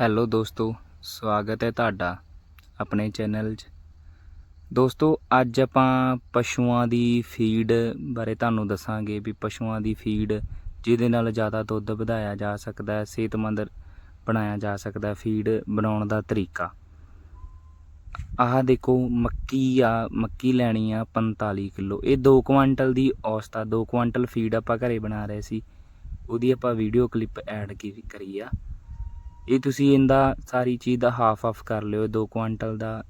Hello ਦੋਸਤੋ, ਸਵਾਗਤ ਹੈ ਤੁਹਾਡਾ ਆਪਣੇ ਚੈਨਲ 'ਚ। ਦੋਸਤੋ, ਅੱਜ ਆਪਾਂ ਪਸ਼ੂਆਂ ਦੀ ਫੀਡ ਬਾਰੇ ਤੁਹਾਨੂੰ ਦੱਸਾਂਗੇ ਵੀ ਪਸ਼ੂਆਂ ਦੀ ਫੀਡ ਜਿਹਦੇ ਨਾਲ ਜ਼ਿਆਦਾ ਦੁੱਧ ਵਧਾਇਆ ਜਾ ਸਕਦਾ ਹੈ, ਸਿਹਤਮੰਦ ਬਣਾਇਆ ਜਾ ਸਕਦਾ ਫੀਡ ਬਣਾਉਣ ਦਾ ਤਰੀਕਾ। ਆਹ ਦੇਖੋ, ਮੱਕੀ ਆ, ਮੱਕੀ ਲੈਣੀ ਆ 45 ਕਿਲੋ। ਇਹ 2 ਕੁਆਂਟਲ ਦੀ ਔਸਤ ਆ 2 ਕੁਆਂਟਲ ਫੀਡ ਆਪਾਂ ਘਰੇ ਬਣਾ ਰਹੇ ਸੀ। ਉਹਦੀ ਆਪਾਂ ਵੀਡੀਓ ਕਲਿੱਪ ਐਡ ਕਰੀ ਆ। ਇਹ ਤੁਸੀਂ ਇਹਦਾ ਸਾਰੀ ਚੀਜ਼ ਦਾ ਹਾਫ ਆਫ ਕਰ ਲਿਓ 2 ਕੁਆਂਟਲ ਦਾ,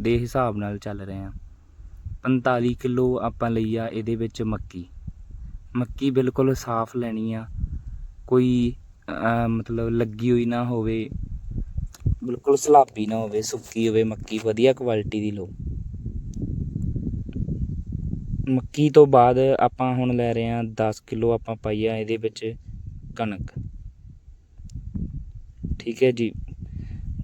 ਦੇ ਹਿਸਾਬ ਨਾਲ ਚੱਲ ਰਹੇ ਆ। 45 ਕਿਲੋ ਆਪਾਂ ਲਈ ਆ ਇਹਦੇ ਵਿੱਚ ਮੱਕੀ। ਮੱਕੀ ਬਿਲਕੁਲ ਸਾਫ਼ ਲੈਣੀ ਆ। ਕੋਈ ਮਤਲਬ ਲੱਗੀ ਹੋਈ ਨਾ ਹੋਵੇ, ਬਿਲਕੁਲ ਸਲਾਬੀ ਨਾ ਹੋਵੇ, ਸੁੱਕੀ ਹੋਵੇ ਮੱਕੀ, ਵਧੀਆ ਕੁਆਲਿਟੀ ਦੀ ਲਓ। ਮੱਕੀ ਤੋਂ ਬਾਅਦ ਆਪਾਂ ਹੁਣ ਲੈ ਰਹੇ ਆ 10 ਕਿਲੋ ਆਪਾਂ ਪਾਈ ਆ ਇਹਦੇ ਵਿੱਚ ਕਣਕ। ਠੀਕ ਹੈ ਜੀ।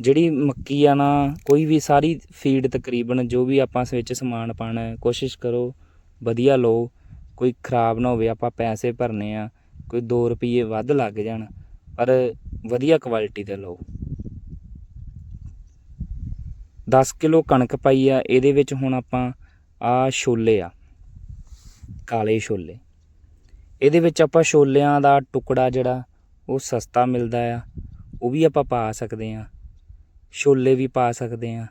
ਜਿਹੜੀ ਮੱਕੀ ਆ ਨਾ, ਕੋਈ ਵੀ ਸਾਰੀ ਫੀਡ ਤਕਰੀਬਨ ਜੋ ਵੀ ਆਪਾਂ ਇਸ ਵਿੱਚ ਸਮਾਨ ਪਾਣਾ ਕੋਸ਼ਿਸ਼ ਕਰੋ, ਵਧੀਆ ਲਓ। ਕੋਈ ਖਰਾਬ ਨਾ ਹੋਵੇ, ਆਪਾਂ ਪੈਸੇ ਭਰਨੇ ਆ, ਕੋਈ 2 ਰੁਪਏ ਵੱਧ ਲੱਗ ਜਾਣ, ਪਰ ਵਧੀਆ ਕੁਆਲਿਟੀ ਦੇ ਲਓ। 10 ਕਿਲੋ ਕਣਕ ਪਾਈ ਆ, ਇਹਦੇ ਵਿੱਚ ਹੁਣ ਆਪਾਂ ਆ ਛੋਲੇ ਆ, ਕਾਲੇ ਛੋਲੇ। ਇਹਦੇ ਵਿੱਚ ਆਪਾਂ ਛੋਲਿਆਂ ਦਾ ਟੁਕੜਾ ਜਿਹੜਾ, ਉਹ ਸਸਤਾ ਮਿਲਦਾ ਆ। ਉਹ ਵੀ ਆਪਾਂ ਪਾ ਸਕਦੇ ਹਾਂ। ਛੋਲੇ ਵੀ ਪਾ ਸਕਦੇ ਹਾਂ।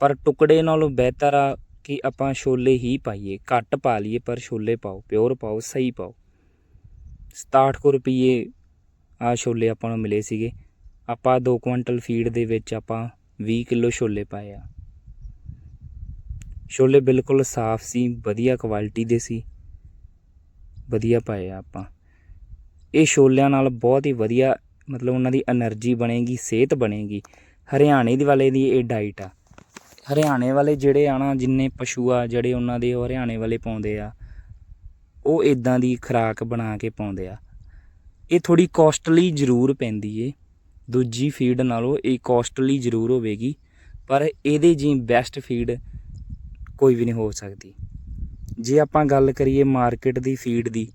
ਪਰ ਟੁਕੜੇ ਨਾਲੋਂ ਬਿਹਤਰ ਆ ਕਿ ਆਪਾਂ ਛੋਲੇ ਹੀ ਪਾਈਏ। ਘੱਟ ਪਾ ਲਈਏ, ਪਰ ਛੋਲੇ ਪਾਓ, ਪਿਓਰ ਪਾਓ, ਸਹੀ ਪਾਓ। 67 ਕੁ ਰੁਪਏ ਆ ਛੋਲੇ ਆਪਾਂ ਨੂੰ ਮਿਲੇ ਸੀਗੇ। ਆਪਾਂ 2 ਕੁਇੰਟਲ ਫੀਡ ਦੇ ਵਿੱਚ ਆਪਾਂ 20 ਕਿਲੋ ਛੋਲੇ ਪਾਏ ਆ। ਛੋਲੇ ਬਿਲਕੁਲ ਸਾਫ਼ ਸੀ, ਵਧੀਆ ਕੁਆਲਿਟੀ ਦੇ ਸੀ। ਵਧੀਆ ਪਾਏ ਆ ਆਪਾਂ। ਇਹ ਛੋਲਿਆਂ ਨਾਲ ਬਹੁਤ ਹੀ ਵਧੀਆ ਮਤਲਬ ਉਹਨਾਂ ਦੀ એનર્ਜੀ ਬਣੇਗੀ, ਸਿਹਤ ਬਣੇਗੀ। ਹਰਿਆਣੇ ਦੀ ਵਾਲੇ ਦੀ ਇਹ ਡਾਈਟ ਆ। ਹਰਿਆਣੇ ਵਾਲੇ ਜਿਹੜੇ ਆ ਨਾ, ਜਿੰਨੇ ਪਸ਼ੂ ਆ, ਜਿਹੜੇ ਉਹਨਾਂ ਦੇ ਹਰਿਆਣੇ ਵਾਲੇ ਪਾਉਂਦੇ ਆ, ਉਹ ਇਦਾਂ ਦੀ ਖਰਾਕ ਬਣਾ ਕੇ ਪਾਉਂਦੇ ਆ। ਇਹ ਥੋੜੀ ਕੋਸਟਲੀ ਜ਼ਰੂਰ ਪੈਂਦੀ ਏ। ਦੂਜੀ ਫੀਡ ਨਾਲੋਂ ਇਹ ਕੋਸਟਲੀ ਜ਼ਰੂਰ ਹੋਵੇਗੀ, ਪਰ ਇਹਦੇ ਜੀ ਬੈਸਟ ਫੀਡ ਕੋਈ ਵੀ ਨਹੀਂ ਹੋ ਸਕਦੀ। ਜੇ ਆਪਾਂ ਗੱਲ ਕਰੀਏ ਮਾਰਕੀਟ ਦੀ ਫੀਡ ਦੀ,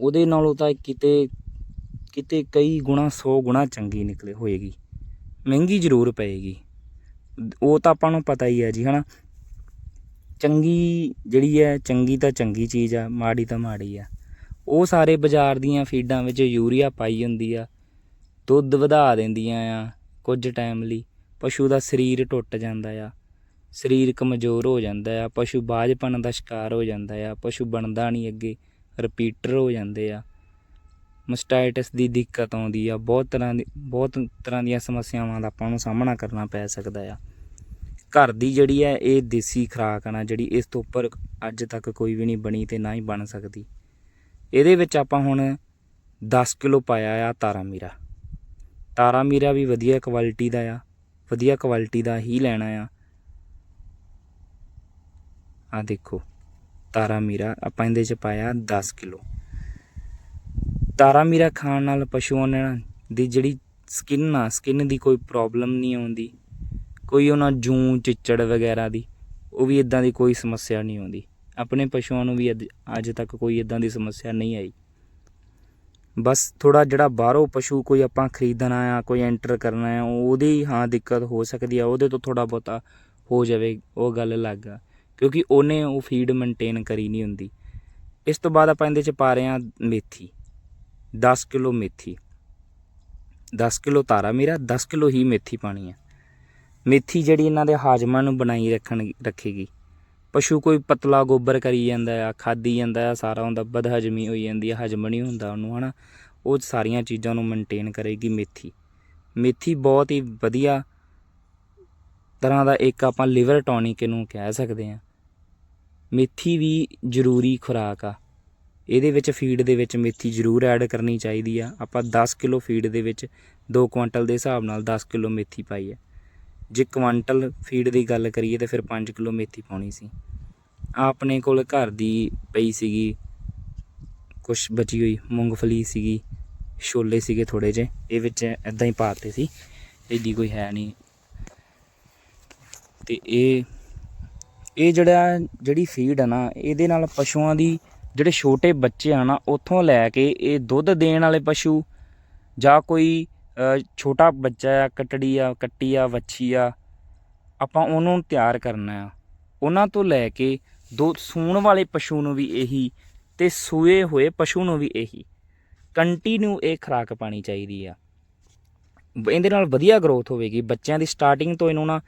ਉਹਦੇ ਨਾਲੋਂ ਤਾਂ ਕਿਤੇ ਕਿਤੇ ਕਈ ਗੁਣਾ 100 ਗੁਣਾ ਚੰਗੀ ਨਿਕਲੇ ਹੋਏਗੀ। ਮਹਿੰਗੀ ਜ਼ਰੂਰ ਪਏਗੀ। ਉਹ ਤਾਂ ਆਪਾਂ ਨੂੰ ਪਤਾ ਹੀ ਹੈ ਜੀ, ਹਨਾ? ਚੰਗੀ ਜਿਹੜੀ ਹੈ, ਚੰਗੀ ਤਾਂ ਚੰਗੀ ਚੀਜ਼ ਆ, ਮਾੜੀ ਤਾਂ ਮਾੜੀ ਆ। ਉਹ ਸਾਰੇ ਬਾਜ਼ਾਰ ਦੀਆਂ ਫੀਡਾਂ ਵਿੱਚ ਯੂਰੀਆ ਪਾਈ ਹੁੰਦੀ ਆ, ਦੁੱਧ ਵਧਾ ਦਿੰਦੀਆਂ ਆ ਕੁਝ ਟਾਈਮ ਲਈ। ਪਸ਼ੂ ਦਾ ਸਰੀਰ ਟੁੱਟ ਜਾਂਦਾ ਆ, ਸਰੀਰ ਕਮਜ਼ੋਰ ਹੋ ਜਾਂਦਾ ਆ, ਪਸ਼ੂ ਬਾਝਪਣ ਦਾ ਸ਼ਿਕਾਰ ਹੋ ਜਾਂਦਾ ਆ, ਪਸ਼ੂ ਬਣਦਾ ਨਹੀਂ ਅੱਗੇ ਰਿਪੀਟਰ ਹੋ ਜਾਂਦੇ ਆ। ਮਸਟਾਈਟਸ ਦੀ ਦਿੱਕਤ ਆਉਂਦੀ ਆ, ਬਹੁਤ ਤਰ੍ਹਾਂ ਦੀ, ਬਹੁਤ ਤਰ੍ਹਾਂ ਦੀਆਂ ਸਮੱਸਿਆਵਾਂ ਦਾ ਆਪਾਂ ਨੂੰ ਸਾਹਮਣਾ ਕਰਨਾ ਪੈ ਸਕਦਾ ਆ। ਘਰ ਦੀ ਜਿਹੜੀ ਹੈ ਇਹ ਦੇਸੀ ਖੁਰਾਕ ਆ ਨਾ, ਜਿਹੜੀ ਇਸ ਤੋਂ ਉੱਪਰ ਅੱਜ ਤੱਕ ਕੋਈ ਵੀ ਨਹੀਂ ਬਣੀ ਤੇ ਨਾ ਹੀ ਬਣ ਸਕਦੀ। ਇਹਦੇ ਵਿੱਚ ਆਪਾਂ ਹੁਣ 10 ਕਿਲੋ ਪਾਇਆ ਆ ਤਾਰਾ ਮੀਰਾ ਤਾਰਾ ਮੀਰਾ ਵੀ ਵਧੀਆ ਕੁਆਲਿਟੀ ਦਾ ਆ, ਵਧੀਆ ਕੁਆਲਿਟੀ ਦਾ ਹੀ ਲੈਣਾ ਆ। ਆ ਦੇਖੋ ਤਾਰਾ ਮੀਰਾ ਆਪਾਂ ਇਹਦੇ ਚ ਪਾਇਆ 10 ਕਿਲੋ। ਤਾਰਾ ਮੀਰਾ ਖਾਣ ਨਾਲ ਪਸ਼ੂਆਂ ਦੀ ਜਿਹੜੀ ਸਕਿਨ ਆ ਸਕਿਨ ਦੀ ਕੋਈ ਪ੍ਰੋਬਲਮ ਨਹੀਂ ਆਉਂਦੀ। ਕੋਈ ਉਹਨਾਂ ਜੂੰ, ਚਿੱਚੜ ਵਗੈਰਾ ਦੀ, ਉਹ ਵੀ ਇਦਾਂ ਦੀ ਕੋਈ ਸਮੱਸਿਆ ਨਹੀਂ ਆਉਂਦੀ। ਆਪਣੇ ਪਸ਼ੂਆਂ ਨੂੰ ਵੀ ਅੱਜ- ਅੱਜ ਤੱਕ ਕੋਈ ਇਦਾਂ ਦੀ ਸਮੱਸਿਆ ਨਹੀਂ ਆਈ। ਬਸ ਥੋੜਾ ਜਿਹੜਾ ਬਾਹਰੋਂ ਪਸ਼ੂ ਕੋਈ ਆਪਾਂ ਖਰੀਦਣਾ ਆ, ਕੋਈ ਐਂਟਰ ਕਰਨਾ ਆ, ਉਹਦੀ ਹਾਂ ਦਿੱਕਤ ਹੋ ਸਕਦੀ ਆ, ਉਹਦੇ ਤੋਂ ਥੋੜਾ ਬਹੁਤਾ ਹੋ ਜਾਵੇ, ਉਹ ਗੱਲ ਅਲੱਗ ਆ। ਕਿਉਂਕਿ ਉਹਨੇ ਉਹ ਫੀਡ ਮੇਨਟੇਨ ਕਰੀ ਨਹੀਂ ਹੁੰਦੀ। ਇਸ ਤੋਂ ਬਾਅਦ ਆਪਾਂ ਇਹਦੇ ਚ ਪਾ ਰਹੇ ਆ ਮੇਥੀ। 10 ਕਿਲੋ ਮੇਥੀ। 10 ਕਿਲੋ ਤਾਰਾ ਮੇਰਾ 10 ਕਿਲੋ ਹੀ ਮੇਥੀ ਪਾਣੀ ਆ। ਮੇਥੀ ਜਿਹੜੀ ਇਹਨਾਂ ਦੇ ਹਾਜਮਾ ਨੂੰ ਬਣਾਈ ਰੱਖਣ, ਰੱਖੇਗੀ। ਪਸ਼ੂ ਕੋਈ ਪਤਲਾ ਗੋਬਰ ਕਰੀ ਜਾਂਦਾ ਆ ਖਾਦੀ ਜਾਂਦਾ ਆ, ਸਾਰਾ ਹੁੰਦਾ ਬਦਹਜਮੀ ਹੋਈ ਜਾਂਦੀ ਆ, ਹਜਮ ਨਹੀਂ ਹੁੰਦਾ ਉਹਨੂੰ, ਹਨਾ। ਉਹ ਸਾਰੀਆਂ ਚੀਜ਼ਾਂ ਨੂੰ ਮੇਨਟੇਨ ਕਰੇਗੀ ਮੇਥੀ। ਮੇਥੀ ਬਹੁਤ ਹੀ ਵਧੀਆ ਤਰ੍ਹਾਂ ਦਾ ਇੱਕ ਆਪਾਂ ਲਿਵਰ ਟੌਨਿਕ ਇਹਨੂੰ ਕਹਿ ਸਕਦੇ ਆ। ਮੇਥੀ ਵੀ ਜ਼ਰੂਰੀ ਖੁਰਾਕ ਆ। ਇਹਦੇ ਵਿੱਚ ਫੀਡ ਦੇ ਵਿੱਚ ਮੇਥੀ ਜ਼ਰੂਰ ਐਡ ਕਰਨੀ ਚਾਹੀਦੀ ਆ। ਆਪਾਂ 10 ਕਿਲੋ ਫੀਡ ਦੇ ਵਿੱਚ 2 ਕੁਇੰਟਲ ਦੇ ਹਿਸਾਬ ਨਾਲ 10 ਕਿਲੋ ਮੇਥੀ ਪਾਈ ਹੈ ਜੇ ਕੁਇੰਟਲ ਫੀਡ ਦੀ ਗੱਲ ਕਰੀਏ ਤੇ ਫਿਰ 5 ਕਿਲੋ ਮੇਥੀ ਪਾਉਣੀ ਸੀ। ਆਪਣੇ ਕੋਲ ਘਰ ਦੀ ਪਈ ਸੀਗੀ, ਕੁਛ ਬਚੀ ਹੋਈ ਮੂੰਗਫਲੀ ਸੀਗੀ, ਛੋਲੇ ਸੀਗੇ ਥੋੜੇ ਜਿਹੇ, ਇਹ ਵਿੱਚ ਇਦਾਂ ਹੀ ਪਾਤੇ ਸੀ। ਇਹਦੀ ਕੋਈ ਹੈ ਨਹੀਂ। ਤੇ ਇਹ ਇਹ ਜਿਹੜਾ, ਜਿਹੜੀ ਫੀਡ ਆ ਨਾ, ਇਹਦੇ ਨਾਲ ਪਸ਼ੂਆਂ ਦੀ ਜਿਹੜੇ ਛੋਟੇ ਬੱਚੇ ਆ ਨਾ, ਉੱਥੋਂ ਲੈ ਕੇ ਇਹ ਦੁੱਧ ਦੇਣ ਵਾਲੇ ਪਸ਼ੂ ਜਾਂ ਕੋਈ ਛੋਟਾ ਬੱਚਾ ਆ, ਕਟੜੀ ਆ, ਕੱਟੀ ਆ, ਵੱਛੀ ਆ, ਆਪਾਂ ਉਹਨੂੰ ਤਿਆਰ ਕਰਨਾ ਆ। ਉਹਨਾਂ ਤੋਂ ਲੈ ਕੇ ਦੋ ਸੂਣ ਵਾਲੇ ਪਸ਼ੂ ਨੂੰ ਵੀ ਇਹੀ ਤੇ ਸੂਏ ਹੋਏ ਪਸ਼ੂ ਨੂੰ ਵੀ ਇਹੀ। ਕੰਟੀਨਿਊ ਇਹ ਖੁਰਾਕ ਪਾਣੀ ਚਾਹੀਦੀ ਆ। ਇਹਦੇ ਨਾਲ ਵਧੀਆ ਗਰੋਥ ਹੋਵੇਗੀ। ਬੱਚਿਆਂ ਦੀ ਸਟਾਰਟਿੰਗ ਤੋਂ ਇਹਨੂੰ ਨਾ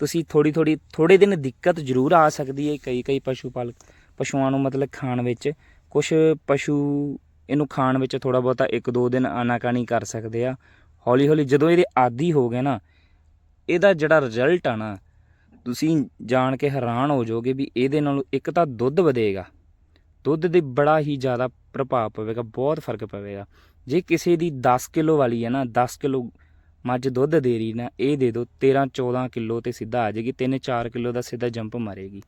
ਤੁਸੀਂ ਥੋੜੀ ਥੋੜੀ ਥੋੜੇ ਦਿਨ ਦਿੱਕਤ ਜ਼ਰੂਰ ਆ ਸਕਦੀ ਹੈ ਕਈ ਕਈ ਪਸ਼ੂ ਪਾਲਕ। ਪਸ਼ੂਆਂ ਨੂੰ ਮਤਲਬ ਖਾਣ ਵਿੱਚ ਕੁਝ ਪਸ਼ੂ ਇਹਨੂੰ ਖਾਣ ਵਿੱਚ ਥੋੜਾ ਬਹੁਤਾ ਇੱਕ ਦੋ ਦਿਨ ਆਨਾਕਾਨੀ ਕਰ ਸਕਦੇ ਆ। ਹੌਲੀ ਹੌਲੀ ਜਦੋਂ ਇਹਦੇ ਆਦੀ ਹੋ ਗਏ ਨਾ, ਇਹਦਾ ਜਿਹੜਾ ਰਿਜ਼ਲਟ ਆ ਨਾ, ਤੁਸੀਂ ਜਾਣ ਕੇ ਹੈਰਾਨ ਹੋ ਜਾਓਗੇ ਵੀ ਇਹਦੇ ਨਾਲ ਇੱਕ ਤਾਂ ਦੁੱਧ ਵਧੇਗਾ। ਦੁੱਧ ਦੇ ਬੜਾ ਹੀ ਜ਼ਿਆਦਾ ਪ੍ਰਭਾਵ ਪਵੇਗਾ, ਬਹੁਤ ਫ਼ਰਕ ਪਵੇਗਾ। ਜੇ ਕਿਸੇ ਦੀ 10 ਕਿਲੋ ਵਾਲੀ ਹੈ ਨਾ 10 ਕਿਲੋ ਮੱਝ ਦੁੱਧ ਦੇ ਰਹੀ ਨਾ, ਇਹ ਦੇ ਦਿਓ 13 14 ਕਿਲੋ ਤੇ ਸਿੱਧਾ ਆ ਜਾਏਗੀ 3 4 ਕਿਲੋ ਦਾ ਸਿੱਧਾ ਜੰਪ ਮਾਰੇਗੀ।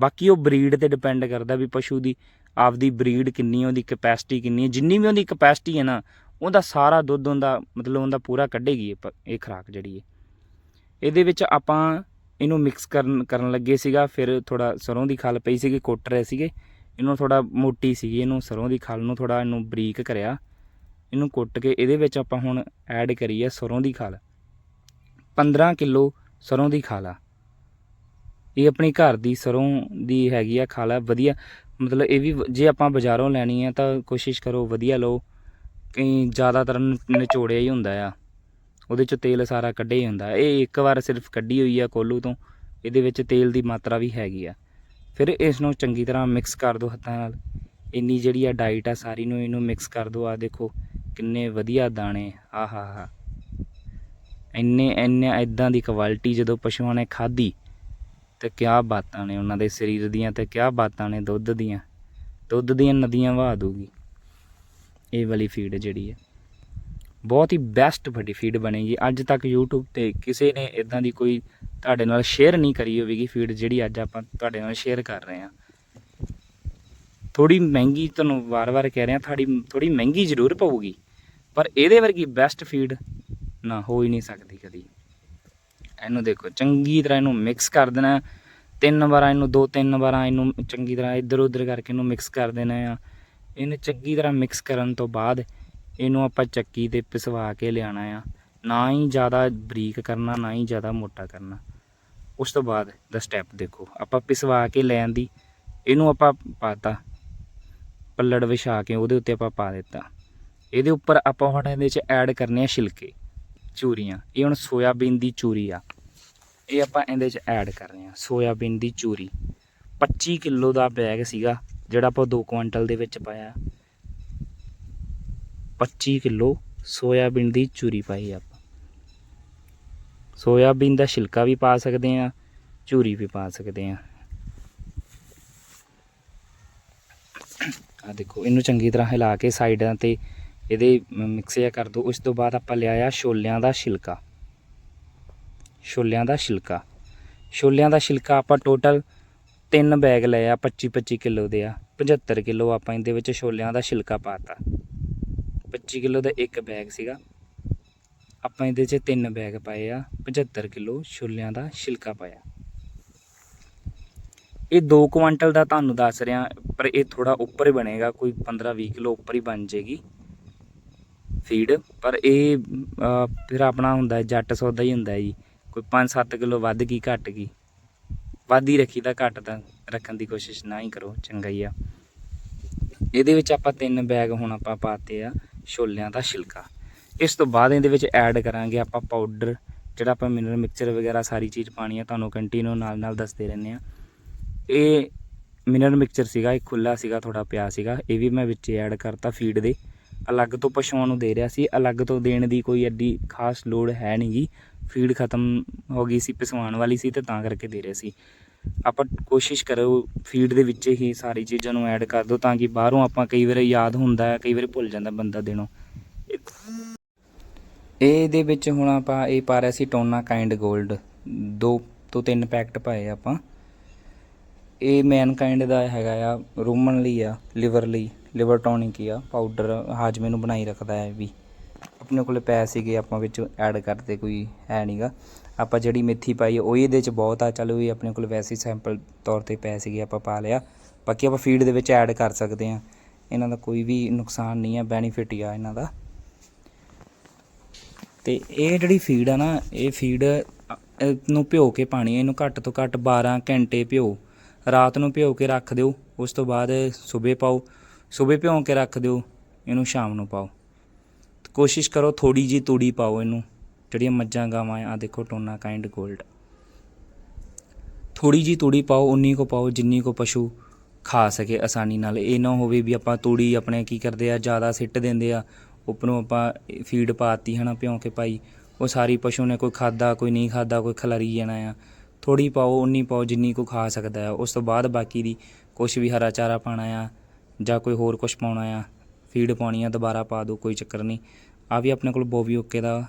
ਬਾਕੀ ਉਹ ਬਰੀਡ ਤੇ ਡਿਪੈਂਡ ਕਰਦਾ ਵੀ ਪਸ਼ੂ ਦੀ ਆਪਦੀ ਬਰੀਡ ਕਿੰਨੀ ਉਹਦੀ ਕਪੈਸਿਟੀ ਕਿੰਨੀ ਹੈ ਜਿੰਨੀ ਵੀ ਉਹਦੀ ਕਪੈਸਿਟੀ ਹੈ ਨਾ, ਉਹਦਾ ਸਾਰਾ ਦੁੱਧ ਉਹਦਾ, ਮਤਲਬ ਉਹਦਾ ਪੂਰਾ ਕੱਢੇਗੀ ਇਹ ਪ- ਇਹ ਖੁਰਾਕ ਜਿਹੜੀ ਹੈ। ਇਹਦੇ ਵਿੱਚ ਆਪਾਂ ਇਹਨੂੰ ਮਿਕਸ ਕਰਨ ਕਰਨ ਲੱਗੇ ਸੀਗਾ, ਫਿਰ ਥੋੜਾ ਸਰੋਂ ਦੀ ਖਲ ਪਈ ਸੀਗੀ, ਕੁੱਟ ਰਹੇ ਸੀਗੇ। ਇਹਨੂੰ ਥੋੜਾ ਮੋਟੀ ਸੀਗੀ, ਇਹਨੂੰ ਸਰੋਂ ਦੀ ਖਲ ਨੂੰ ਥੋੜਾ ਇਹਨੂੰ ਬਰੀਕ ਕਰਿਆ। ਇਹਨੂੰ ਕੁੱਟ ਕੇ ਇਹਦੇ ਵਿੱਚ ਆਪਾਂ ਹੁਣ ਐਡ ਕਰੀ ਹੈ ਸਰੋਂ ਦੀ ਖਲ। 15 ਕਿਲੋ ਸਰੋਂ ਦੀ ਖਲ ਆ। ਇਹ ਆਪਣੀ ਘਰ ਦੀ ਸਰੋਂ ਦੀ ਹੈਗੀ ਆ ਖਾਲਾ ਵਧੀਆ। ਮਤਲਬ ਇਹ ਵੀ ਜੇ ਆਪਾਂ ਬਾਜ਼ਾਰੋਂ ਲੈਣੀ ਹੈ ਤਾਂ ਕੋਸ਼ਿਸ਼ ਕਰੋ ਵਧੀਆ ਲਓ। ਕਈ ਜ਼ਿਆਦਾਤਰ ਨਿਚੋੜਿਆ ਹੀ ਹੁੰਦਾ ਆ। ਉਹਦੇ ਚ ਤੇਲ ਸਾਰਾ ਕੱਢਿਆ ਹੀ ਹੁੰਦਾ। ਇਹ ਇੱਕ ਵਾਰ ਸਿਰਫ ਕੱਢੀ ਹੋਈ ਆ ਕੋਲੂ ਤੋਂ, ਇਹਦੇ ਵਿੱਚ ਤੇਲ ਦੀ ਮਾਤਰਾ ਵੀ ਹੈਗੀ ਆ। ਫਿਰ ਇਸ ਨੂੰ ਚੰਗੀ ਤਰ੍ਹਾਂ ਮਿਕਸ ਕਰ ਦਿਓ ਹੱਥਾਂ ਨਾਲ। ਇੰਨੀ ਜਿਹੜੀ ਆ ਡਾਈਟ ਆ ਸਾਰੀ ਨੂੰ ਇਹਨੂੰ ਮਿਕਸ ਕਰ ਦਿਓ ਆ ਦੇਖੋ, ਕਿੰਨੇ ਵਧੀਆ ਦਾਣੇ ਆਹਾ ਹਾ ਇੰਨੇ ਇੰਨੇ ਇਦਾਂ ਦੀ ਕੁਆਲਿਟੀ ਜਦੋਂ ਪਸ਼ੂਆਂ ਨੇ ਖਾਧੀ ਤੇ ਕਿਆ ਬਾਤਾਂ ਨੇ ਉਹਨਾਂ ਦੇ ਸਰੀਰ ਦੀਆਂ ਤੇ ਕਿਆ ਬਾਤਾਂ ਨੇ ਦੁੱਧ ਦੀਆਂ। ਦੁੱਧ ਦੀਆਂ ਨਦੀਆਂ ਵਹਾ ਦੂਗੀ। ਇਹ ਵਾਲੀ ਫੀਡ ਜਿਹੜੀ ਹੈ, ਬਹੁਤ ਹੀ ਬੈਸਟ ਵੱਡੀ ਫੀਡ ਬਣੇਗੀ। ਅੱਜ ਤੱਕ YouTube ਤੇ ਕਿਸੇ ਨੇ ਇਦਾਂ ਦੀ ਕੋਈ ਤੁਹਾਡੇ ਨਾਲ ਸ਼ੇਅਰ ਨਹੀਂ ਕਰੀ ਹੋਵੇਗੀ ਫੀਡ ਜਿਹੜੀ ਅੱਜ ਆਪਾਂ ਤੁਹਾਡੇ ਨਾਲ ਸ਼ੇਅਰ ਕਰ ਰਹੇ ਹਾਂ। ਥੋੜੀ ਮਹਿੰਗੀ ਤੁਹਾਨੂੰ ਵਾਰ-ਵਾਰ ਕਹਿ ਰਿਹਾ, ਥੋੜੀ ਥੋੜੀ ਮਹਿੰਗੀ ਜ਼ਰੂਰ ਪਊਗੀ, ਪਰ ਇਹਦੇ ਵਰਗੀ ਬੈਸਟ ਫੀਡ ਨਾ ਹੋ ਹੀ ਨਹੀਂ ਸਕਦੀ ਕਦੀ। ਇਹਨੂੰ ਦੇਖੋ, ਚੰਗੀ ਤਰ੍ਹਾਂ ਇਹਨੂੰ ਮਿਕਸ ਕਰ ਦੇਣਾ ਤਿੰਨ ਵਾਰਾਂ ਇਹਨੂੰ ਦੋ, ਤਿੰਨ ਵਾਰਾਂ ਇਹਨੂੰ ਚੰਗੀ ਤਰ੍ਹਾਂ ਇੱਧਰ ਉੱਧਰ ਕਰਕੇ ਇਹਨੂੰ ਮਿਕਸ ਕਰ ਦੇਣਾ ਆ। ਇਹਨੂੰ ਚੰਗੀ ਤਰ੍ਹਾਂ ਮਿਕਸ ਕਰਨ ਤੋਂ ਬਾਅਦ ਇਹਨੂੰ ਆਪਾਂ ਚੱਕੀ ਤੇ ਪਿਸਵਾ ਕੇ ਲਿਆਣਾ ਆ। ਨਾ ਹੀ ਜ਼ਿਆਦਾ ਬਰੀਕ ਕਰਨਾ, ਨਾ ਹੀ ਜ਼ਿਆਦਾ ਮੋਟਾ ਕਰਨਾ। ਉਸ ਤੋਂ ਬਾਅਦ ਦਾ ਸਟੈਪ ਦੇਖੋ, ਆਪਾਂ ਪਿਸਵਾ ਕੇ ਲੈਣ ਦੀ, ਇਹਨੂੰ ਆਪਾਂ ਪਾਤਾ। ਪੱਲੜ ਵਿਛਾ ਕੇ ਉਹਦੇ ਉੱਤੇ ਆਪਾਂ ਪਾ ਦਿੱਤਾ। ਇਹਦੇ ਉੱਪਰ ਆਪਾਂ ਹੁਣ ਇਹਦੇ ਵਿੱਚ ਐਡ ਕਰਨੇ ਆ ਛਿਲਕੇ। ਚੂਰੀਆਂ। ਇਹ ਹੁਣ ਸੋਇਆਬੀਨ ਦੀ ਚੂਰੀ ਆ। ਇਹ ਆਪਾਂ ਇਹਦੇ 'ਚ ਐਡ ਕਰ ਰਹੇ ਆ। ਸੋਇਆਬੀਨ ਦੀ ਚੂਰੀ। 25 ਕਿਲੋ ਦਾ ਬੈਗ ਸੀਗਾ, ਜਿਹੜਾ ਆਪਾਂ 2 ਕੁਇੰਟਲ ਦੇ ਵਿੱਚ ਪਾਇਆ। 25 ਕਿਲੋ ਸੋਇਆਬੀਨ ਦੀ ਚੂਰੀ ਪਾਈ ਆਪਾਂ। ਸੋਇਆਬੀਨ ਦਾ ਛਿਲਕਾ ਵੀ ਪਾ ਸਕਦੇ ਆ, ਚੂਰੀ ਵੀ ਪਾ ਸਕਦੇ ਆ। ਆ ਦੇਖੋ, ਇਹਨੂੰ ਚੰਗੀ ਤਰ੍ਹਾਂ ਹਿਲਾ ਕੇ ਸਾਈਡਾਂ ਤੇ ਇਹਦੇ ਮਿਕਸ ਜਿਹਾ ਕਰ ਦਿਓ। ਉਸ ਤੋਂ ਬਾਅਦ ਆਪਾਂ ਲਿਆਇਆ ਛੋਲਿਆਂ ਦਾ ਛਿਲਕਾ। ਛੋਲਿਆਂ ਦਾ ਛਿਲਕਾ। ਛੋਲਿਆਂ ਦਾ ਛਿਲਕਾ ਆਪਾਂ ਟੋਟਲ ਤਿੰਨ ਬੈਗ ਲਏ ਆ 25 25 ਕਿਲੋ ਦੇ ਆ। 75 ਕਿਲੋ ਆਪਾਂ ਇਹਦੇ ਵਿੱਚ ਛੋਲਿਆਂ ਦਾ ਛਿਲਕਾ ਪਾਤਾ 25 ਕਿਲੋ ਦਾ ਇੱਕ ਬੈਗ ਸੀਗਾ। ਆਪਾਂ ਇਹਦੇ 'ਚ ਤਿੰਨ ਬੈਗ ਪਾਏ ਆ 75 ਕਿਲੋ ਛੋਲਿਆਂ ਦਾ ਛਿਲਕਾ ਪਾਇਆ। ਇਹ 2 ਕੁਆਂਟਲ ਦਾ ਤੁਹਾਨੂੰ ਦੱਸ ਰਿਹਾ, ਪਰ ਇਹ ਥੋੜਾ ਉੱਪਰ ਹੀ ਬਣੇਗਾ, ਕੋਈ 15 20 ਕਿਲੋ ਉੱਪਰ ਹੀ ਬਣ ਜੇਗੀ ਫੀਡ ਪਰ ਇਹ ਫਿਰ ਆਪਣਾ ਹੁੰਦਾ ਜੱਟ ਸੌਦਾ ਹੀ ਹੁੰਦਾ ਜੀ। ਕੋਈ 5-7 ਕਿਲੋ ਵੱਧ ਗਈ, ਘਟ ਗਈ। ਵੱਧ ਹੀ ਰੱਖੀ ਤਾਂ ਘੱਟ ਤਾਂ ਰੱਖਣ ਦੀ ਕੋਸ਼ਿਸ਼ ਨਾ ਹੀ ਕਰੋ, ਚੰਗਾ ਹੀ ਆ। ਇਹਦੇ ਵਿੱਚ ਆਪਾਂ ਤਿੰਨ ਬੈਗ ਹੁਣ ਆਪਾਂ ਪਾਤੇ ਆ, ਛੋਲਿਆਂ ਦਾ ਛਿਲਕਾ। ਇਸ ਤੋਂ ਬਾਅਦ ਇਹਦੇ ਵਿੱਚ ਐਡ ਕਰਾਂਗੇ ਆਪਾਂ ਪਾਊਡਰ ਜਿਹੜਾ ਆਪਾਂ ਮਿਨਰਲ ਮਿਕਸਚਰ ਵਗੈਰਾ ਸਾਰੀ ਚੀਜ਼ ਪਾਣੀ ਆ, ਤੁਹਾਨੂੰ ਕੰਟੀਨਿਊ ਨਾਲ ਨਾਲ ਦੱਸਦੇ ਰਹਿੰਦੇ ਆ। ਇਹ ਮਿਨਰਲ ਮਿਕਸਚਰ ਸੀਗਾ, ਇਹ ਖੁੱਲਾ ਸੀਗਾ ਥੋੜਾ ਪਿਆ ਸੀਗਾ, ਇਹ ਵੀ ਮੈਂ ਵਿੱਚ ਐਡ ਕਰਤਾ ਫੀਡ ਦੇ। ਅਲੱਗ ਤੋਂ ਪਸ਼ੂਆਂ ਨੂੰ ਦੇ ਰਿਹਾ ਸੀ, ਅਲੱਗ ਤੋਂ ਦੇਣ ਦੀ ਕੋਈ ਐਡੀ ਖਾਸ ਲੋੜ ਹੈ ਨਹੀਂਗੀ ਫੀਡ ਖਤਮ ਹੋ ਗਈ ਸੀ ਪਿਸਵਾਉਣ ਵਾਲੀ ਸੀ ਤੇ ਤਾਂ ਕਰਕੇ ਦੇ ਰਿਹਾ ਸੀ। ਆਪਾਂ ਕੋਸ਼ਿਸ਼ ਕਰੋ ਫੀਡ ਦੇ ਵਿੱਚ ਹੀ ਸਾਰੀ ਚੀਜ਼ਾਂ ਨੂੰ ਐਡ ਕਰ ਦਿਓ ਤਾਂ ਕਿ ਬਾਹਰੋਂ ਆਪਾਂ ਕਈ ਵਾਰ ਯਾਦ ਹੁੰਦਾ ਹੈ ਕਈ ਵਾਰ ਭੁੱਲ ਜਾਂਦਾ ਬੰਦਾ ਦੇਣੋਂ। ਇਹਦੇ ਵਿੱਚ ਹੁਣ ਆਪਾਂ ਇਹ ਪਾ ਰਿਹਾ ਸੀ ਟੋਨਾ ਕਾਈਂਡ 골ਡ ਦੋ ਤੋਂ ਤਿੰਨ ਪੈਕਟ ਪਾਏ ਆਪਾਂ। ਇਹ ਮੈਨ ਕਾਈਂਡ ਦਾ ਹੈਗਾ ਆ, ਰੋਮਨ ਲਈ ਆ ਲਿਵਰ ਲਈ। ਲਿਵਰ ਟੌਨਿਕ ਹੀ ਆ ਪਾਊਡਰ ਹਾਜਮੇ ਨੂੰ ਬਣਾਈ ਰੱਖਦਾ ਹੈ ਵੀ। ਆਪਣੇ ਕੋਲੇ ਪੈ ਸੀਗੇ, ਆਪਾਂ ਵਿੱਚ ਐਡ ਕਰਦੇ ਕੋਈ ਹੈ ਨਹੀਂਗਾ ਆਪਾਂ ਜਿਹੜੀ ਮੇਥੀ ਪਾਈ ਉਹ ਇਹਦੇ ਚ ਬਹੁਤ ਆ। ਚਲੋ ਵੀ ਆਪਣੇ ਕੋਲ ਵੈਸੇ ਸੈਂਪਲ ਤੌਰ ਤੇ ਪੈ ਸੀਗੇ, ਆਪਾਂ ਪਾ ਲਿਆ। ਬਾਕੀ ਆਪਾਂ ਫੀਡ ਦੇ ਵਿੱਚ ਐਡ ਕਰ ਸਕਦੇ ਆ ਇਹਨਾਂ ਦਾ ਕੋਈ ਵੀ ਨੁਕਸਾਨ ਨਹੀਂ ਆ ਬੈਨੀਫਿਟ ਹੀ ਆ ਇਹਨਾਂ ਦਾ। ਤੇ ਇਹ ਜਿਹੜੀ ਫੀਡ ਆ ਨਾ, ਇਹ ਫੀਡ ਨੂੰ ਭਿਓ ਕੇ ਪਾਣੀ, ਇਹਨੂੰ ਘੱਟ ਤੋਂ ਘੱਟ 12 ਘੰਟੇ ਭਿਓ। ਰਾਤ ਨੂੰ ਭਿਓ ਕੇ ਰੱਖ ਦਿਓ, ਉਸ ਤੋਂ ਬਾਅਦ ਸਵੇਰ ਪਾਓ। ਸਵੇਰ ਭਿਉਂ ਕੇ ਰੱਖ ਦਿਓ, ਇਹਨੂੰ ਸ਼ਾਮ ਨੂੰ ਪਾਓ। ਕੋਸ਼ਿਸ਼ ਕਰੋ ਥੋੜੀ ਜੀ ਤੂੜੀ ਪਾਓ ਇਹਨੂੰ, ਜਿਹੜੀਆਂ ਮੱਝਾਂ ਗਾਵਾਂ ਆ ਦੇਖੋ ਟੋਨਾ ਕਾਈਂਡ 골ਡ ਥੋੜੀ ਜੀ ਤੂੜੀ ਪਾਓ, ਉਨੀ ਕੋ ਪਾਓ, ਜਿੰਨੀ ਕੋ ਪਸ਼ੂ ਖਾ ਸਕੇ ਆਸਾਨੀ ਨਾਲ। ਇਹ ਨਾ ਹੋਵੇ ਵੀ ਆਪਾਂ ਤੂੜੀ ਆਪਣੇ ਕੀ ਕਰਦੇ ਆ, ਜ਼ਿਆਦਾ ਸਿੱਟ ਦਿੰਦੇ ਆ, ਉੱਪਰੋਂ ਆਪਾਂ ਫੀਡ ਪਾਤੀ ਹਨਾ ਭਿਉਂ ਕੇ ਪਾਈ, ਉਹ ਸਾਰੀ ਪਸ਼ੂ ਨੇ ਕੋਈ ਖਾਦਾ, ਕੋਈ ਨਹੀਂ ਖਾਦਾ, ਕੋਈ ਖਲਰੀ ਜਾਣਾ ਆ। ਥੋੜੀ ਪਾਓ, ਉਨੀ ਪਾਓ, ਜਿੰਨੀ ਕੋ ਖਾ ਸਕਦਾ ਆ। ਉਸ ਤੋਂ ਬਾਅਦ ਬਾਕੀ ਦੀ ਕੁਝ ਵੀ ਹਰਾ ਚਾਰਾ ਪਾਣਾ ਆ ਜਾਂ ਕੋਈ ਹੋਰ ਕੁਝ ਪਾਉਣਾ ਆ ਫੀਡ ਪਾਉਣੀ ਆ, ਦੁਬਾਰਾ ਪਾ ਦਿਓ, ਕੋਈ ਚੱਕਰ ਨਹੀਂ। ਆ ਵੀ ਆਪਣੇ ਕੋਲ ਬੋਬੀ ਓਕੇ ਦਾ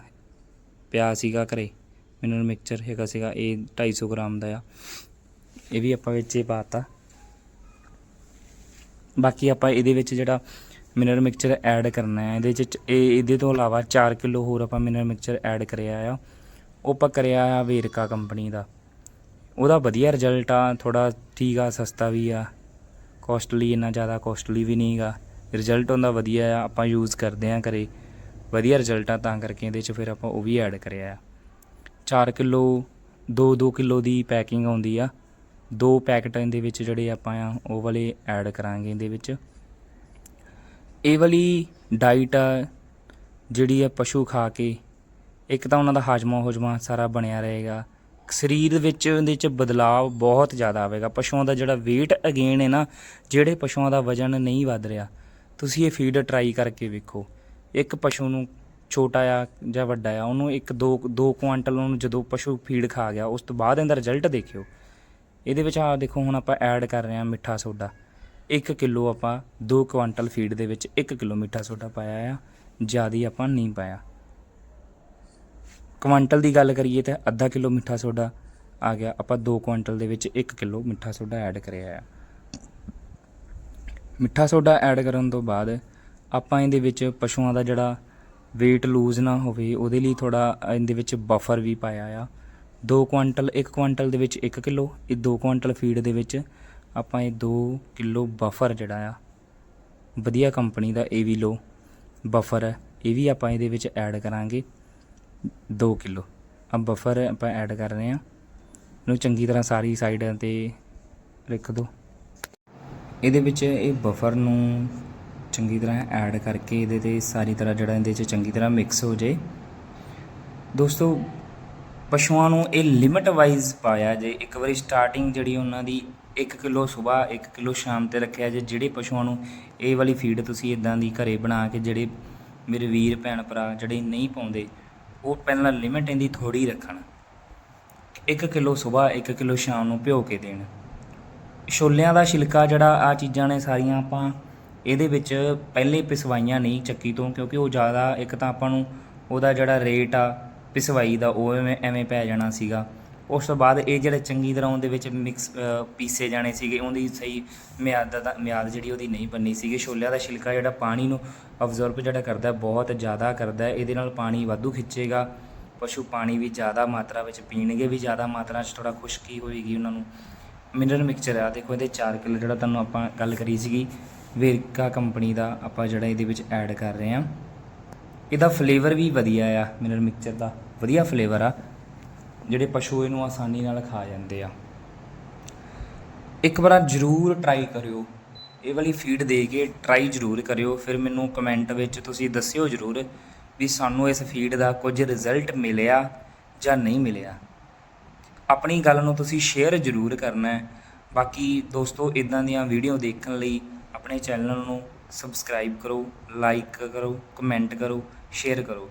ਪਿਆ ਸੀਗਾ ਘਰੇ। ਮਿਨਰਲ ਮਿਕਸਚਰ ਹੈਗਾ ਸੀਗਾ, ਇਹ 250 ਗ੍ਰਾਮ ਦਾ ਆ। ਇਹ ਵੀ ਆਪਾਂ ਵਿੱਚ ਹੀ ਪਾਤਾ ਬਾਕੀ ਆਪਾਂ ਇਹਦੇ ਵਿੱਚ ਜਿਹੜਾ ਮਿਨਰਲ ਮਿਕਸਚਰ ਐਡ ਕਰਨਾ ਹੈ ਇਹਦੇ ਵਿੱਚ ਇਹ ਇਹਦੇ ਤੋਂ ਇਲਾਵਾ 4 ਕਿਲੋ ਹੋਰ ਆਪਾਂ ਮਿਨਰਲ ਮਿਕਸਚਰ ਐਡ ਕਰਿਆ ਆ। ਉਹ ਆਪਾਂ ਕਰਿਆ ਆ ਵੇਰਕਾ ਕੰਪਨੀ ਦਾ। ਉਹਦਾ ਵਧੀਆ ਰਿਜ਼ਲਟ ਆ ਥੋੜਾ ਠੀਕ ਆ, ਸਸਤਾ ਵੀ ਆ। ਕੋਸਟਲੀ ਇੰਨਾ ਜ਼ਿਆਦਾ ਕੋਸਟਲੀ ਵੀ ਨਹੀਂਗਾ ਰਿਜ਼ਲਟ ਉਹਦਾ ਵਧੀਆ ਆ, ਆਪਾਂ ਯੂਜ਼ ਕਰਦੇ ਆ ਘਰੇ। ਵਧੀਆ ਰਿਜ਼ਲਟ ਆ, ਤਾਂ ਕਰਕੇ ਇਹਦੇ 'ਚ ਫਿਰ ਆਪਾਂ ਉਹ ਵੀ ਐਡ ਕਰਿਆ ਆ। 4 ਕਿਲੋ 2-2 ਕਿਲੋ ਦੀ ਪੈਕਿੰਗ ਆਉਂਦੀ ਆ। ਦੋ ਪੈਕਟ ਇਹਦੇ ਵਿੱਚ ਜਿਹੜੇ ਆਪਾਂ ਆ, ਉਹ ਵਾਲੇ ਐਡ ਕਰਾਂਗੇ ਇਹਦੇ ਵਿੱਚ। ਇਹ ਵਾਲੀ ਡਾਈਟ ਆ, ਜਿਹੜੀ ਆ ਪਸ਼ੂ ਖਾ ਕੇ, ਇੱਕ ਤਾਂ ਉਹਨਾਂ ਦਾ ਹਾਜਮਾ ਹੋਜਮਾ ਸਾਰਾ ਬਣਿਆ ਰਹੇਗਾ। ਸਰੀਰ ਵਿੱਚ ਉਹਦੇ ਚ ਬਦਲਾਅ ਬਹੁਤ ਜ਼ਿਆਦਾ ਆਵੇਗਾ। ਪਸ਼ੂਆਂ ਦਾ ਜਿਹੜਾ weight ਅਗੇਨ ਹੈ ਨਾ, ਜਿਹੜੇ ਪਸ਼ੂਆਂ ਦਾ ਵਜਨ ਨਹੀਂ ਵੱਧ ਰਿਹਾ, ਤੁਸੀਂ ਇਹ ਫੀਡ ਟਰਾਈ ਕਰਕੇ ਵੇਖੋ। ਇੱਕ ਪਸ਼ੂ ਨੂੰ ਛੋਟਾ ਆ ਜਾਂ ਵੱਡਾ ਆ, ਉਹਨੂੰ ਇੱਕ ਦੋ ਦੋ ਕੁਆਂਟਲ ਉਹਨੂੰ ਜਦੋਂ ਪਸ਼ੂ ਫੀਡ ਖਾ ਗਿਆ, ਉਸ ਤੋਂ ਬਾਅਦ ਇਹਦਾ ਰਿਜ਼ਲਟ ਦੇਖਿਓ। ਇਹਦੇ ਵਿੱਚ ਆ ਦੇਖੋ, ਹੁਣ ਆਪਾਂ ਐਡ ਕਰ ਰਹੇ ਹਾਂ ਮਿੱਠਾ ਸੋਡਾ। 1 ਕਿਲੋ ਆਪਾਂ 2 ਕੁਆਂਟਲ ਫੀਡ ਦੇ ਵਿੱਚ 1 ਕਿਲੋ ਮਿੱਠਾ ਸੋਡਾ ਪਾਇਆ ਆ, ਜ਼ਿਆਦਾ ਆਪਾਂ ਨਹੀਂ ਪਾਇਆ। ਕੁਆਂਟਲ ਦੀ ਗੱਲ ਕਰੀਏ ਤਾਂ ਅੱਧਾ ਕਿਲੋ ਮਿੱਠਾ ਸੋਡਾ ਆ ਗਿਆ। ਆਪਾਂ 2 ਕੁਆਂਟਲ ਦੇ ਵਿੱਚ 1 ਕਿਲੋ ਮਿੱਠਾ ਸੋਡਾ ਐਡ ਕਰਿਆ ਆ। ਮਿੱਠਾ ਸੋਡਾ ਐਡ ਕਰਨ ਤੋਂ ਬਾਅਦ ਆਪਾਂ ਇਹਦੇ ਵਿੱਚ ਪਸ਼ੂਆਂ ਦਾ ਜਿਹੜਾ weight ਲੂਜ਼ ਨਾ ਹੋਵੇ, ਉਹਦੇ ਲਈ ਥੋੜਾ ਇਹਦੇ ਵਿੱਚ ਬਫਰ ਵੀ ਪਾਇਆ ਆ। 2 ਕੁਆਂਟਲ 1 ਕੁਆਂਟਲ ਦੇ ਵਿੱਚ 1 ਕਿਲੋ, ਇਹ 2 ਕੁਆਂਟਲ ਫੀਡ ਦੇ ਵਿੱਚ ਆਪਾਂ ਇਹ 2 ਕਿਲੋ ਬਫਰ ਜਿਹੜਾ ਆ, ਵਧੀਆ ਕੰਪਨੀ ਦਾ ਇਹ ਵੀ ਲੋ ਬਫਰ ਹੈ ਇਹ ਵੀ ਆਪਾਂ ਇਹਦੇ ਵਿੱਚ ਐਡ ਕਰਾਂਗੇ। 2 ਕਿਲੋ। ਆ ਬਫਰ ਆਪਾਂ ਐਡ ਕਰ ਰਹੇ ਹਾਂ। ਇਹਨੂੰ ਚੰਗੀ ਤਰ੍ਹਾਂ ਸਾਰੀ ਸਾਈਡਾਂ ਤੇ ਰੱਖ ਦਿਓ ਇਹਦੇ ਵਿੱਚ ਇਹ ਬਫਰ ਨੂੰ ਚੰਗੀ ਤਰ੍ਹਾਂ ਐਡ ਕਰਕੇ ਇਹਦੇ ਤੇ ਸਾਰੀ ਤਰ੍ਹਾਂ ਜਿਹੜਾ ਇਹਦੇ 'ਚ ਚੰਗੀ ਤਰ੍ਹਾਂ ਮਿਕਸ ਹੋ ਜੇ ਦੋਸਤੋ, ਪਸ਼ੂਆਂ ਨੂੰ ਇਹ ਲਿਮਟ ਵਾਈਜ਼ ਪਾਇਆ ਜੇ। ਇੱਕ ਵਾਰੀ ਸਟਾਰਟਿੰਗ ਜਿਹੜੀ ਉਹਨਾਂ ਦੀ 1 ਕਿਲੋ ਸਵੇਰ 1 ਕਿਲੋ ਸ਼ਾਮ ਤੇ ਰੱਖਿਆ ਜੇ। ਜਿਹੜੇ ਪਸ਼ੂਆਂ ਨੂੰ ਇਹ ਵਾਲੀ ਫੀਡ ਤੁਸੀਂ ਇਦਾਂ ਦੀ ਘਰੇ ਬਣਾ ਕੇ ਜਿਹੜੇ ਮੇਰੇ ਵੀਰ, ਭੈਣ, ਭਰਾ ਜਿਹੜੇ ਨਹੀਂ ਪਾਉਂਦੇ ਉਹ ਪਹਿਲਾਂ ਲਿਮਟ ਇਹਦੀ ਥੋੜੀ ਰੱਖਣ। 1 ਕਿਲੋ ਸਵੇਰ 1 ਕਿਲੋ ਸ਼ਾਮ ਨੂੰ ਭਿਓ ਕੇ ਦੇਣ। ਛੋਲਿਆਂ ਦਾ ਛਿਲਕਾ ਜਿਹੜਾ ਆ ਚੀਜ਼ਾਂ ਨੇ ਸਾਰੀਆਂ ਆਪਾਂ ਇਹਦੇ ਵਿੱਚ ਪਹਿਲੇ ਪਿਸਵਾਈਆਂ ਨਹੀਂ ਚੱਕੀ ਤੋਂ, ਕਿਉਂਕਿ ਉਹ ਜ਼ਿਆਦਾ ਇੱਕ ਤਾਂ ਆਪਾਂ ਨੂੰ ਉਹਦਾ ਜਿਹੜਾ ਰੇਟ ਆ, ਪਿਸਵਾਈ ਦਾ ਉਹ ਐਵੇਂ ਐਵੇਂ ਪੈ ਜਾਣਾ ਸੀਗਾ। ਉਸ ਤੋਂ ਬਾਅਦ ਇਹ ਜਿਹੜੇ ਚੰਗੀ ਤਰ੍ਹਾਂ ਉਹਦੇ ਵਿੱਚ ਮਿਕਸ ਪੀਸੇ ਜਾਣੇ ਸੀਗੇ, ਉਹਦੀ ਸਹੀ ਮਿਆਦ ਦਾ ਮਿਆਦ ਜਿਹੜੀ ਉਹਦੀ ਨਹੀਂ ਬੰਨੀ ਸੀਗੀ। ਛੋਲਿਆਂ ਦਾ ਛਿਲਕਾ ਜਿਹੜਾ ਪਾਣੀ ਨੂੰ ਅਬਜ਼ਰਬ ਜਿਹੜਾ ਕਰਦਾ ਬਹੁਤ ਜ਼ਿਆਦਾ ਕਰਦਾ ਇਹਦੇ ਨਾਲ ਪਾਣੀ ਵਾਧੂ ਖਿੱਚੇਗਾ। ਪਸ਼ੂ ਪਾਣੀ ਵੀ ਜ਼ਿਆਦਾ ਮਾਤਰਾ ਵਿੱਚ ਪੀਣਗੇ, ਵੀ ਜ਼ਿਆਦਾ ਮਾਤਰਾ 'ਚ ਥੋੜਾ ਖੁਸ਼ਕੀ ਹੋਏਗੀ ਉਹਨਾਂ ਨੂੰ। ਮਿਨਰਲ ਮਿਕਸਚਰ ਆ, ਦੇਖੋ ਇਹਦੇ 4 ਕਿਲੋ ਜਿਹੜਾ ਤੁਹਾਨੂੰ ਆਪਾਂ ਗੱਲ ਕਰੀ ਸੀਗੀ। ਵੇਰਕਾ ਕੰਪਨੀ ਦਾ ਆਪਾਂ ਜਿਹੜਾ ਇਹਦੇ ਵਿੱਚ ਐਡ ਕਰ ਰਹੇ ਹਾਂ। ਇਹਦਾ ਫਲੇਵਰ ਵੀ ਵਧੀਆ ਆ ਮਿਨਰਲ ਮਿਕਸਚਰ ਦਾ। ਵਧੀਆ ਫਲੇਵਰ ਆ। ਜਿਹੜੇ ਪਸ਼ੂ ਇਹਨੂੰ ਆਸਾਨੀ ਨਾਲ ਖਾ ਜਾਂਦੇ ਆ। ਇੱਕ ਵਾਰ ਜ਼ਰੂਰ ਟਰਾਈ ਕਰਿਓ। ਇਹ ਵਾਲੀ ਫੀਡ ਦੇ ਕੇ ਟਰਾਈ ਜ਼ਰੂਰ ਕਰਿਓ। ਫਿਰ ਮੈਨੂੰ ਕਮੈਂਟ ਵਿੱਚ ਤੁਸੀਂ ਦੱਸਿਓ ਜ਼ਰੂਰ ਵੀ ਸਾਨੂੰ ਇਸ ਫੀਡ ਦਾ ਕੁਝ ਰਿਜ਼ਲਟ ਮਿਲਿਆ ਜਾਂ ਨਹੀਂ ਮਿਲਿਆ। ਆਪਣੀ ਗੱਲ ਨੂੰ ਤੁਸੀਂ ਸ਼ੇਅਰ ਜ਼ਰੂਰ ਕਰਨਾ ਹੈ। ਬਾਕੀ ਦੋਸਤੋ ਇਦਾਂ ਦੀਆਂ ਵੀਡੀਓ ਦੇਖਣ ਲਈ ਆਪਣੇ ਚੈਨਲ ਨੂੰ ਸਬਸਕ੍ਰਾਈਬ ਕਰੋ ਲਾਈਕ ਕਰੋ ਕਮੈਂਟ ਕਰੋ ਸ਼ੇਅਰ ਕਰੋ।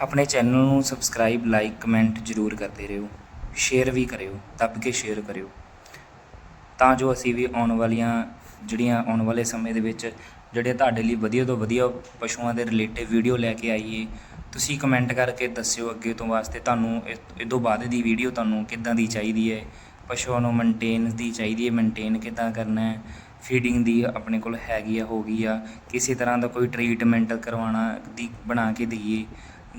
ਆਪਣੇ ਚੈਨਲ ਨੂੰ ਸਬਸਕ੍ਰਾਈਬ ਲਾਈਕ ਕਮੈਂਟ ਜ਼ਰੂਰ ਕਰਦੇ ਰਹੋ। ਸ਼ੇਅਰ ਵੀ ਕਰਿਓ, ਦੱਬ ਕੇ ਸ਼ੇਅਰ ਕਰਿਓ। ਤਾਂ ਜੋ ਅਸੀਂ ਵੀ ਆਉਣ ਵਾਲੀਆਂ, ਜਿਹੜੀਆਂ ਆਉਣ ਵਾਲੇ ਸਮੇਂ ਦੇ ਵਿੱਚ ਜਿਹੜੇ ਤੁਹਾਡੇ ਲਈ ਵਧੀਆ ਤੋਂ ਵਧੀਆ ਪਸ਼ੂਆਂ ਦੇ ਰਿਲੇਟਿਵ ਵੀਡੀਓ ਲੈ ਕੇ ਆਈਏ, ਤੁਸੀਂ ਕਮੈਂਟ ਕਰਕੇ ਦੱਸਿਓ ਅੱਗੇ ਤੋਂ ਵਾਸਤੇ ਤੁਹਾਨੂੰ ਇਹ- ਇਹ ਤੋਂ ਬਾਅਦ ਦੀ ਵੀਡੀਓ ਤੁਹਾਨੂੰ ਕਿੱਦਾਂ ਦੀ ਚਾਹੀਦੀ ਹੈ। ਪਸ਼ੂਆਂ ਨੂੰ ਮੇਨਟੇਨ ਦੀ ਚਾਹੀਦੀ ਹੈ ਮੇਨਟੇਨ ਕਿੱਦਾਂ ਕਰਨਾ ਹੈ। ਫੀਡਿੰਗ ਦੀ ਆਪਣੇ ਕੋਲ ਹੈਗੀ ਆ, ਹੋ ਗਈ ਆ। ਕਿਸੇ ਤਰ੍ਹਾਂ ਦਾ ਕੋਈ ਟ੍ਰੀਟਮੈਂਟ ਕਰਵਾਉਣਾ ਦੀ, ਬਣਾ ਕੇ ਦਈਏ।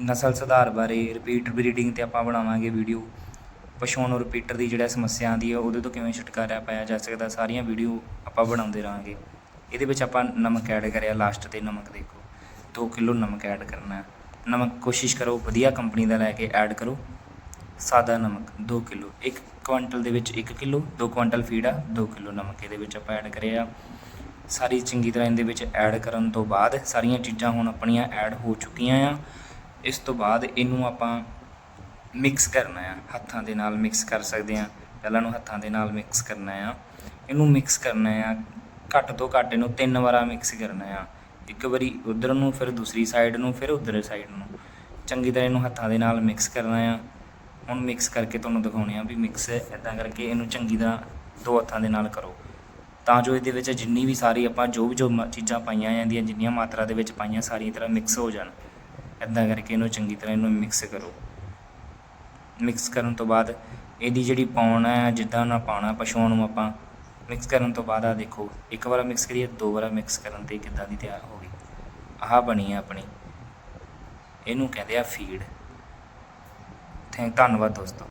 ਨਸਲ ਸੁਧਾਰ ਬਾਰੇ ਰਿਪੀਟ ਬਰੀਡਿੰਗ ਤੇ ਆਪਾਂ ਬਣਾਵਾਂਗੇ ਵੀਡੀਓ ਪਸ਼ੂਆਂ ਨੂੰ ਰਿਪੀਟਰ ਦੀ ਜਿਹੜਾ ਸਮੱਸਿਆ ਆਉਂਦੀ ਹੈ, ਉਹਦੇ ਤੋਂ ਕਿਵੇਂ ਛੁਟਕਾਰਾ ਪਾਇਆ ਜਾ ਸਕਦਾ, ਸਾਰੀਆਂ ਵੀਡੀਓ ਆਪਾਂ ਬਣਾਉਂਦੇ ਰਹਾਂਗੇ। ਇਹਦੇ ਵਿੱਚ ਆਪਾਂ ਨਮਕ ਐਡ ਕਰਿਆ ਲਾਸਟ ਤੇ ਨਮਕ ਦੇਖੋ। 2 ਕਿਲੋ ਨਮਕ ਐਡ ਕਰਨਾ ਹੈ। ਨਮਕ ਕੋਸ਼ਿਸ਼ ਕਰੋ, ਵਧੀਆ ਕੰਪਨੀ ਦਾ ਲੈ ਕੇ ਐਡ ਕਰੋ। ਸਾਦਾ ਨਮਕ 2 ਕਿਲੋ। 1 ਕੁਇੰਟਲ ਦੇ ਵਿੱਚ 1 ਕਿਲੋ 2 ਕੁਇੰਟਲ ਫੀਡ ਆ 2 ਕਿਲੋ ਨਮਕ ਇਹਦੇ ਵਿੱਚ ਆਪਾਂ ਐਡ ਕਰਿਆ। ਸਾਰੀ ਚੰਗੀ ਤਰ੍ਹਾਂ ਇਹਦੇ ਵਿੱਚ ਐਡ ਕਰਨ ਤੋਂ ਬਾਅਦ ਸਾਰੀਆਂ ਚੀਜ਼ਾਂ ਹੁਣ ਆਪਣੀਆਂ ਐਡ ਹੋ ਚੁੱਕੀਆਂ ਆ। ਇਸ ਤੋਂ ਬਾਅਦ ਇਹਨੂੰ ਆਪਾਂ ਮਿਕਸ ਕਰਨਾ ਆ। ਹੱਥਾਂ ਦੇ ਨਾਲ ਮਿਕਸ ਕਰ ਸਕਦੇ ਆ ਪਹਿਲਾਂ ਨੂੰ ਹੱਥਾਂ ਦੇ ਨਾਲ ਮਿਕਸ ਕਰਨਾ ਆ। ਇਹਨੂੰ ਮਿਕਸ ਕਰਨਾ ਆ। ਘੱਟ ਤੋਂ ਘੱਟ ਇਹਨੂੰ ਤਿੰਨ ਵਾਰਾਂ ਮਿਕਸ ਕਰਨਾ ਆ। ਇੱਕ ਵਾਰੀ ਉਧਰ ਨੂੰ, ਫਿਰ ਦੂਸਰੀ ਸਾਈਡ ਨੂੰ, ਫਿਰ ਉਧਰ ਸਾਈਡ ਨੂੰ। ਚੰਗੀ ਤਰ੍ਹਾਂ ਇਹਨੂੰ ਹੱਥਾਂ ਦੇ ਨਾਲ ਮਿਕਸ ਕਰਨਾ ਆ। ਹੁਣ ਮਿਕਸ ਕਰਕੇ ਤੁਹਾਨੂੰ ਦਿਖਾਉਣੇ ਆ ਵੀ ਮਿਕਸ ਇਦਾਂ ਕਰਕੇ ਇਹਨੂੰ ਚੰਗੀ ਤਰ੍ਹਾਂ ਦੋ ਹੱਥਾਂ ਦੇ ਨਾਲ ਕਰੋ। ਤਾਂ ਜੋ ਇਹਦੇ ਵਿੱਚ ਜਿੰਨੀ ਵੀ ਸਾਰੀ ਆਪਾਂ ਜੋ ਵੀ ਜੋ ਮ- ਚੀਜ਼ਾਂ ਪਾਈਆਂ ਜਾਂਦੀਆਂ, ਜਿੰਨੀਆਂ ਮਾਤਰਾ ਦੇ ਵਿੱਚ ਪਾਈਆਂ, ਸਾਰੀਆਂ ਤਰ੍ਹਾਂ ਮਿਕਸ ਹੋ ਜਾਣ। ਇਦਾਂ ਕਰਕੇ ਇਹਨੂੰ ਚੰਗੀ ਤਰ੍ਹਾਂ ਇਹਨੂੰ ਮਿਕਸ ਕਰੋ। ਮਿਕਸ ਕਰਨ ਤੋਂ ਬਾਅਦ ਇਹਦੀ ਜਿਹੜੀ ਪਾਉਣਾ ਹੈ, ਜਿੱਦਾਂ ਨਾ ਪਾਉਣਾ ਪਸ਼ੂਆਂ ਨੂੰ ਆਪਾਂ ਮਿਕਸ ਕਰਨ ਤੋਂ ਬਾਅਦ ਆ ਦੇਖੋ, ਇੱਕ ਵਾਰ ਮਿਕਸ ਕਰੀਏ, ਦੋ ਵਾਰ ਮਿਕਸ ਕਰਨ ਤੇ ਕਿੱਦਾਂ ਦੀ ਤਿਆਰ ਹੋ ਗਈ। ਆਹ ਬਣੀ ਹੈ ਆਪਣੀ। ਇਹਨੂੰ ਕਹਿੰਦੇ ਆ ਫੀਡ ਥੈਂਕ ਧੰਨਵਾਦ ਦੋਸਤੋ।